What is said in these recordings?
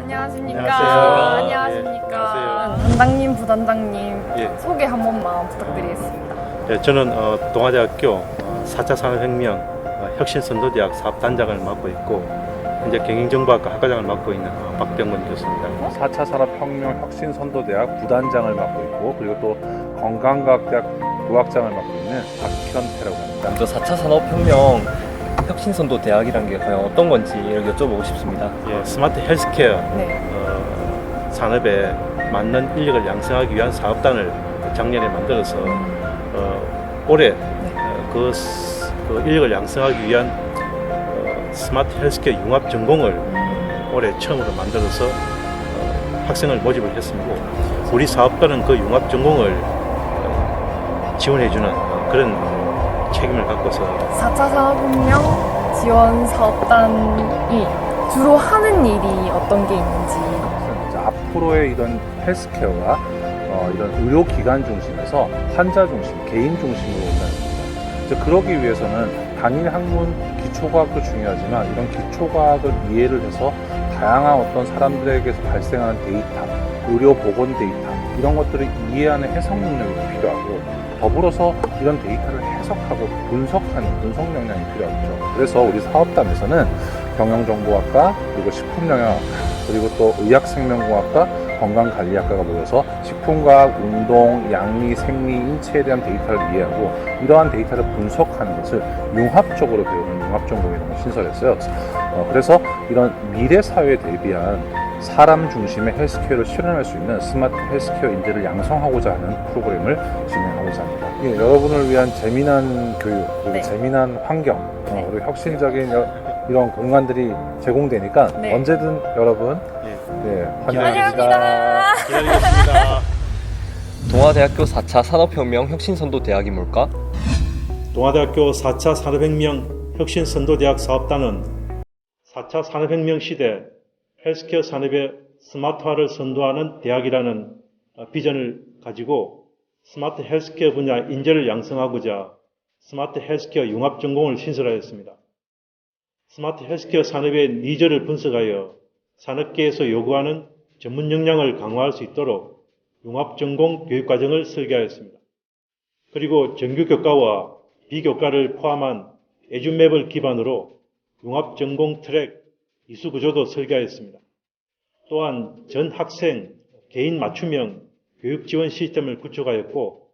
안녕하십니까. 안녕하세요. 안녕하십니까. 예, 안녕하세요. 단장님, 부단장님 예. 소개 한 번만 부탁드리겠습니다. 예, 저는 어, 동아대학교 어, 4차 산업혁명 어, 혁신선도대학 사업단장을 맡고 있고 현재 경영정보학과 학과장을 맡고 있는 어, 박병건 교수입니다. 4차 산업혁명 혁신선도대학 부단장을 맡고 있고 그리고 또 건강과학대학 부학장을 맡고 있는 박현태라고 합니다. 먼저 4차 산업혁명 혁신선도 대학이란 게 과연 어떤 건지를 여쭤보고 싶습니다. 예, 스마트 헬스케어 네. 어, 산업에 맞는 인력을 양성하기 위한 사업단을 작년에 만들어서 어, 올해 어, 그, 스- 그 인력을 양성하기 위한 어, 스마트 헬스케어 융합 전공을 올해 처음으로 만들어서 어, 학생을 모집을 했습니다. 우리 사업단은 그 융합 전공을 어, 지원해주는 어, 그런 책임을 갖고서 4차 산업혁명 지원 사업단이 주로 하는 일이 어떤 게 있는지. 이제 앞으로의 이런 헬스케어가 어, 이런 의료기관 중심에서 환자 중심, 개인 중심으로 온다는 겁니다. 이제 그러기 위해서는 단일 학문 기초과학도 중요하지만 이런 기초과학을 이해를 해서 다양한 어떤 사람들에게서 발생하는 데이터, 의료 보건 데이터 이런 것들을 이해하는 해석 능력이 필요하고 더불어서 이런 데이터를 해석하고 분석하는 분석 역량이 필요하죠. 그래서 우리 사업단에서는 경영정보학과 그리고 식품영양학과 그리고 또 의학생명공학과 건강관리학과가 모여서 식품과학, 운동, 양리, 생리, 인체에 대한 데이터를 이해하고 이러한 데이터를 분석하는 것을 융합적으로 배우는 융합전공이라는 걸 신설했어요. 어, 그래서 이런 미래 사회에 대비한 사람 중심의 헬스케어를 실현할 수 있는 스마트 헬스케어 인재를 양성하고자 하는 프로그램을 진행하고자 합니다. 예, 여러분을 위한 재미난 교육 그리고 네. 재미난 환경 어, 네. 그리고 혁신적인 여- 이런 공간들이 제공되니까 네. 언제든 여러분 예, 예, 환영합니다. 기다리겠습니다. 동아대학교 4차 산업혁명 혁신선도 대학이 뭘까? 동아대학교 4차 산업혁명 혁신선도대학 사업단은 4차 산업혁명 시대 헬스케어 산업의 스마트화를 선도하는 대학이라는 어, 비전을 가지고 스마트 헬스케어 분야 인재를 양성하고자 스마트 헬스케어 융합 전공을 신설하였습니다. 스마트 헬스케어 산업의 니즈를 분석하여 산업계에서 요구하는 전문 역량을 강화할 수 있도록 융합 전공 교육과정을 설계하였습니다. 그리고 정규 교과와 비교과를 포함한 에듀맵을 기반으로 융합 전공 트랙 이수 구조도 설계하였습니다. 또한 전 학생 개인 맞춤형 교육 지원 시스템을 구축하였고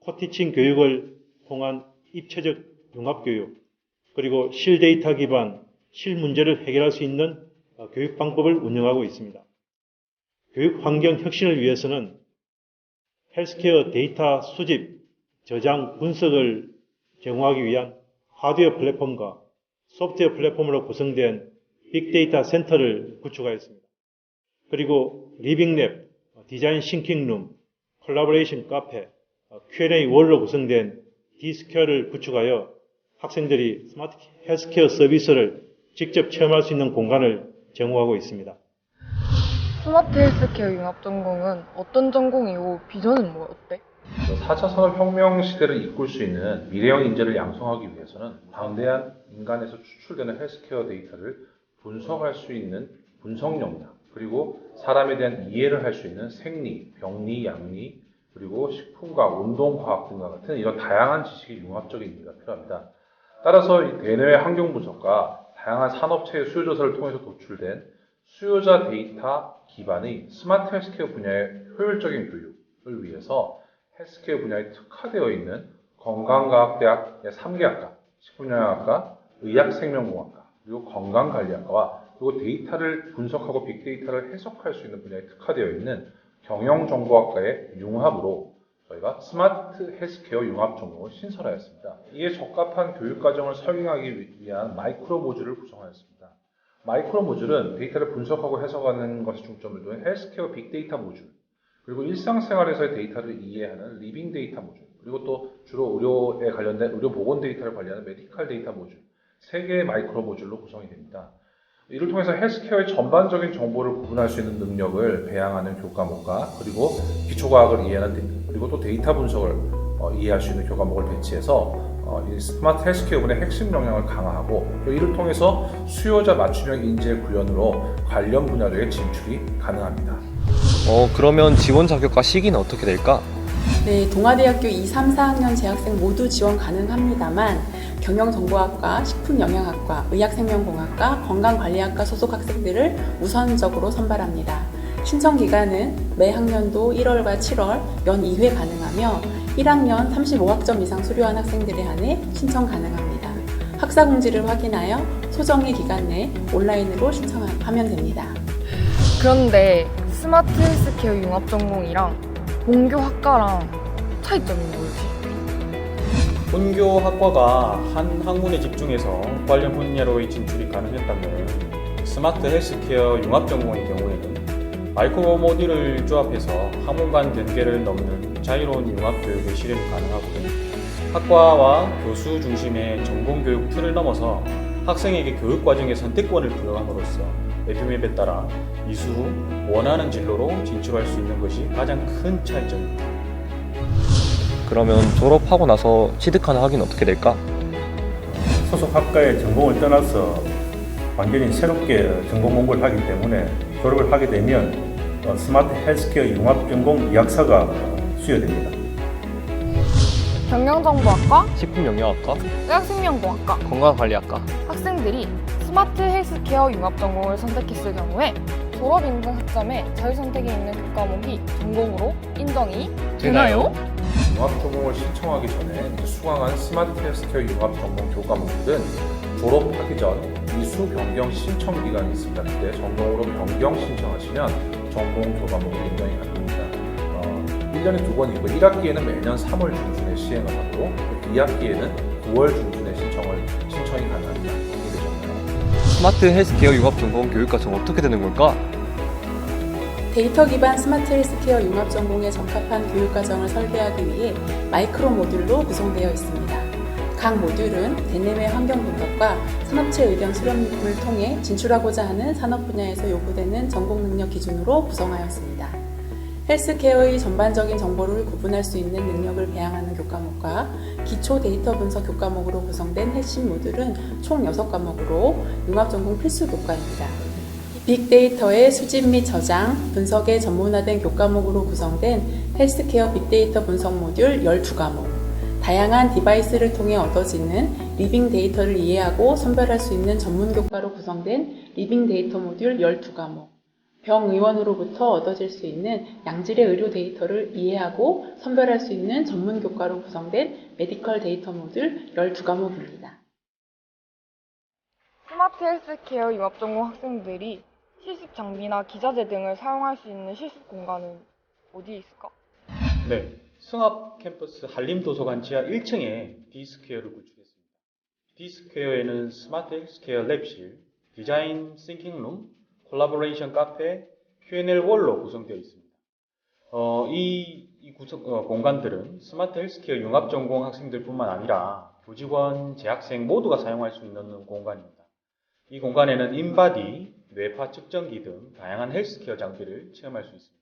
코티칭 교육을 통한 입체적 융합 교육 그리고 실데이터 기반 실문제를 해결할 수 있는 어, 교육 방법을 운영하고 있습니다. 교육 환경 혁신을 위해서는 헬스케어 데이터 수집, 저장, 분석을 제공하기 위한 하드웨어 플랫폼과 소프트웨어 플랫폼으로 구성된 빅데이터 센터를 구축하였습니다. 그리고 리빙랩, 디자인 싱킹룸, 콜라보레이션 카페, Q&A 월로 구성된 디스퀘어를 구축하여 학생들이 스마트 헬스케어 서비스를 직접 체험할 수 있는 공간을 제공하고 있습니다. 스마트 헬스케어 융합 전공은 어떤 전공이고 비전은 뭐 어때? 4차 산업혁명 시대를 이끌 수 있는 미래형 인재를 양성하기 위해서는 방대한 인간에서 추출되는 헬스케어 데이터를 분석할 수 있는 분석 역량, 그리고 사람에 대한 이해를 할 수 있는 생리, 병리, 양리, 그리고 식품과 운동과학 등과 같은 이런 다양한 지식의 융합적인 인재가 필요합니다. 따라서 이 대내외 환경 분석과 다양한 산업체의 수요 조사를 통해서 도출된 수요자 데이터 기반의 스마트 헬스케어 분야의 효율적인 교육을 위해서 헬스케어 분야에 특화되어 있는 건강과학대학 3개학과, 식품영양학과, 의학생명공학과, 그리고 건강관리학과와 그리고 데이터를 분석하고 빅데이터를 해석할 수 있는 분야에 특화되어 있는 경영정보학과의 융합으로 저희가 스마트 헬스케어 융합 전공을 신설하였습니다. 이에 적합한 교육과정을 설계하기 위한 마이크로 모듈을 구성하였습니다. 마이크로 모듈은 데이터를 분석하고 해석하는 것에 중점을 둔 헬스케어 빅데이터 모듈, 그리고 일상생활에서의 데이터를 이해하는 리빙 데이터 모듈, 그리고 또 주로 의료에 관련된 의료 보건 데이터를 관리하는 메디컬 데이터 모듈, 세 개의 마이크로 모듈로 구성이 됩니다. 이를 통해서 헬스케어의 전반적인 정보를 구분할 수 있는 능력을 배양하는 교과목과 그리고 기초과학을 이해하는 데- 그리고 또 데이터 분석을 어, 이해할 수 있는 교과목을 배치해서 어, 어, 이 스마트 헬스케어 분의 핵심 역량을 강화하고 또 이를 통해서 수요자 맞춤형 인재 구현으로 관련 분야로의 진출이 가능합니다. 어, 그러면 지원 자격과 시기는 어떻게 될까? 네, 동아대학교 2, 3, 4학년 재학생 모두 지원 가능합니다만 경영정보학과, 식품영양학과, 의학생명공학과, 건강관리학과 소속 학생들을 우선적으로 선발합니다. 신청 기간은 매 학년도 1월과 7월 연 2회 가능하며 1학년 35학점 이상 수료한 학생들에 한해 신청 가능합니다. 학사 공지를 확인하여 소정의 기간 내 온라인으로 신청하면 됩니다. 그런데 스마트 헬스케어 융합 전공이랑 본교 학과랑 차이점이 뭐지? 본교 학과가 한 학문에 집중해서 관련 분야로의 진출이 가능했다면 스마트 헬스케어 융합 전공의 경우에는 마이크로 모듈을 조합해서 학문 간 경계를 넘는 자유로운 융합 교육의 실현이 가능하고 학과와 교수 중심의 전공 교육 틀을 넘어서 학생에게 교육 과정의 선택권을 부여함으로써 에듀맵에 따라 이수 후 원하는 진로로 진출할 수 있는 것이 가장 큰 차이점입니다. 그러면 졸업하고 나서 취득하는 학위는 어떻게 될까? 소속 학과의 전공을 떠나서 완전히 새롭게 전공 공부를 하기 때문에 졸업을 하게 되면 어, 스마트 헬스케어 융합 전공 이학사가 수여됩니다. 경영정보학과, 식품영양학과, 의학생명공학과 건강관리학과. 학생들이 스마트 헬스케어 융합 전공을 선택했을 경우에 졸업 인증 학점에 자유선택이 있는 교과목이 전공으로 인정이 되나요? 융합 전공을 신청하기 전에 수강한 스마트 헬스케어 융합 전공 교과목들은 졸업하기 전 이수 변경 신청 기간이 있습니다. 그때 전공으로 변경 신청하시면 전공 교과목이 인정이 가능합니다. 어, 1년에 두 번이고 1학기에는 매년 3월 중순에 시행을 하고 2학기에는 9월 중순에 신청을 신청이 가능합니다. 스마트 헬스케어 융합 전공 교육과정 어떻게 되는 걸까? 데이터 기반 스마트 헬스케어 융합 전공에 적합한 교육 과정을 설계하기 위해 마이크로 모듈로 구성되어 있습니다. 각 모듈은 대내외 환경 분석과 산업체 의견 수렴을 통해 진출하고자 하는 산업 분야에서 요구되는 전공 능력 기준으로 구성하였습니다. 헬스케어의 전반적인 정보를 구분할 수 있는 능력을 배양하는 교과목과 기초 데이터 분석 교과목으로 구성된 핵심 모듈은 총 6과목으로 융합 전공 필수 교과입니다. 빅데이터의 수집 및 저장, 분석에 전문화된 교과목으로 구성된 헬스케어 빅데이터 분석 모듈 12과목, 다양한 디바이스를 통해 얻어지는 리빙 데이터를 이해하고 선별할 수 있는 전문 교과로 구성된 리빙 데이터 모듈 12과목, 병의원으로부터 얻어질 수 있는 양질의 의료 데이터를 이해하고 선별할 수 있는 전문 교과로 구성된 메디컬 데이터 모듈 12과목입니다. 스마트 헬스케어 융합 전공 학생들이 실습 장비나 기자재 등을 사용할 수 있는 실습 공간은 어디에 있을까? 네, 승합 캠퍼스 한림 도서관 지하 1층에 D스퀘어를 구축했습니다. D스퀘어에는 스마트 헬스케어 랩실, 디자인 싱킹룸, 콜라보레이션 카페, Q&A 월로 구성되어 있습니다. 어, 이, 이 구성, 어, 공간들은 스마트 헬스케어 융합 전공 학생들뿐만 아니라 교직원, 재학생 모두가 사용할 수 있는 공간입니다. 이 공간에는 인바디, 뇌파 측정기 등 다양한 헬스케어 장비를 체험할 수 있습니다.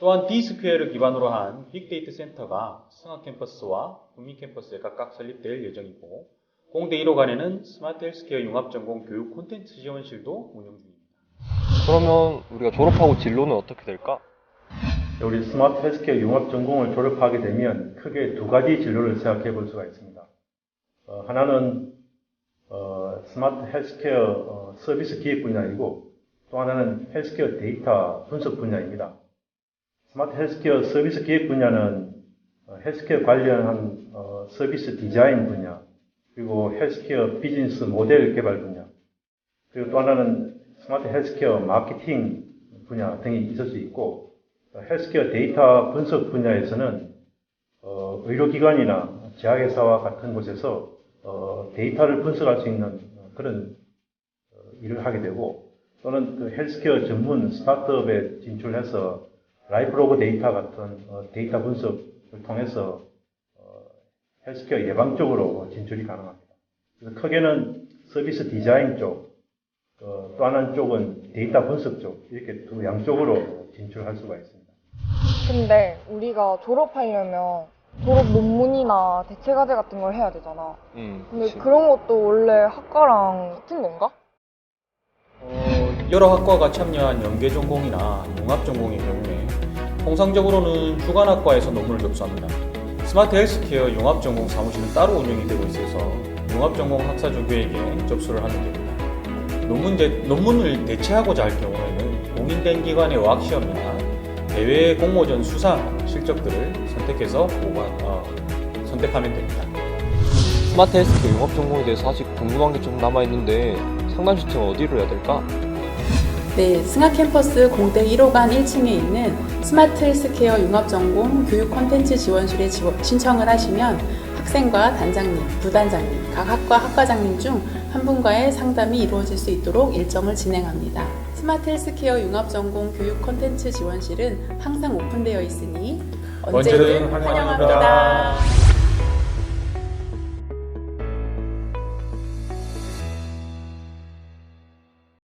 또한 D스퀘어를 기반으로 한 빅데이터 센터가 승합 캠퍼스와 국민 캠퍼스에 각각 설립될 예정이고 공대 1호관에는 스마트 헬스케어 융합 전공 교육 콘텐츠 지원실도 운영 중입니다. 그러면 우리가 졸업하고 진로는 어떻게 될까? 우리 스마트 헬스케어 융합 전공을 졸업하게 되면 크게 두 가지 진로를 생각해 볼 수가 있습니다. 어, 하나는 어, 스마트 헬스케어 어, 서비스 기획 분야이고 또 하나는 헬스케어 데이터 분석 분야입니다. 스마트 헬스케어 서비스 기획 분야는 어, 헬스케어 관련한 어, 서비스 디자인 분야, 그리고 헬스케어 비즈니스 모델 개발 분야, 그리고 또 하나는 스마트 헬스케어 마케팅 분야 등이 있을 수 있고, 어, 헬스케어 데이터 분석 분야에서는 어, 의료기관이나 제약회사와 같은 곳에서 어, 데이터를 분석할 수 있는 어, 그런 어, 일을 하게 되고, 또는 그 헬스케어 전문 스타트업에 진출해서 라이프로그 데이터 같은 어, 데이터 분석을 통해서 어, 헬스케어 예방 쪽으로 진출이 가능합니다. 그래서 크게는 서비스 디자인 쪽, 어, 또 하나는 쪽은 데이터 분석 쪽 이렇게 두 양쪽으로 진출할 수가 있습니다. 근데 우리가 졸업하려면 졸업 논문이나 대체 과제 같은 걸 해야 되잖아. 음, 근데 그런 것도 원래 학과랑 같은 건가? 어, 여러 학과가 참여한 연계 전공이나 융합 전공의 경우에 통상적으로는 주간 학과에서 논문을 접수합니다. 스마트 헬스케어 융합 전공 사무실은 따로 운영이 되고 있어서 융합 전공 학사 조교에게 접수를 하면 됩니다. 논문 대, 논문을 대체하고자 할 경우에는 공인된 기관의 어학시험이나 대외 공모전 수상 실적들을 선택해서 보관, 어, 선택하면 됩니다. 스마트 헬스케어 융합 전공에 대해서 아직 궁금한 게 좀 남아 있는데 상담 신청은 어디로 해야 될까? 네, 승하 캠퍼스 공대 1호관 1층에 있는 스마트 헬스케어 융합전공 교육 콘텐츠 지원실에 지원- 신청을 하시면 학생과 단장님, 부단장님, 각 학과 학과장님 중 한 분과의 상담이 이루어질 수 있도록 일정을 진행합니다. 스마트 헬스케어 융합전공 교육 콘텐츠 지원실은 항상 오픈되어 있으니 언제든 언제든 환영합니다. 환영합니다.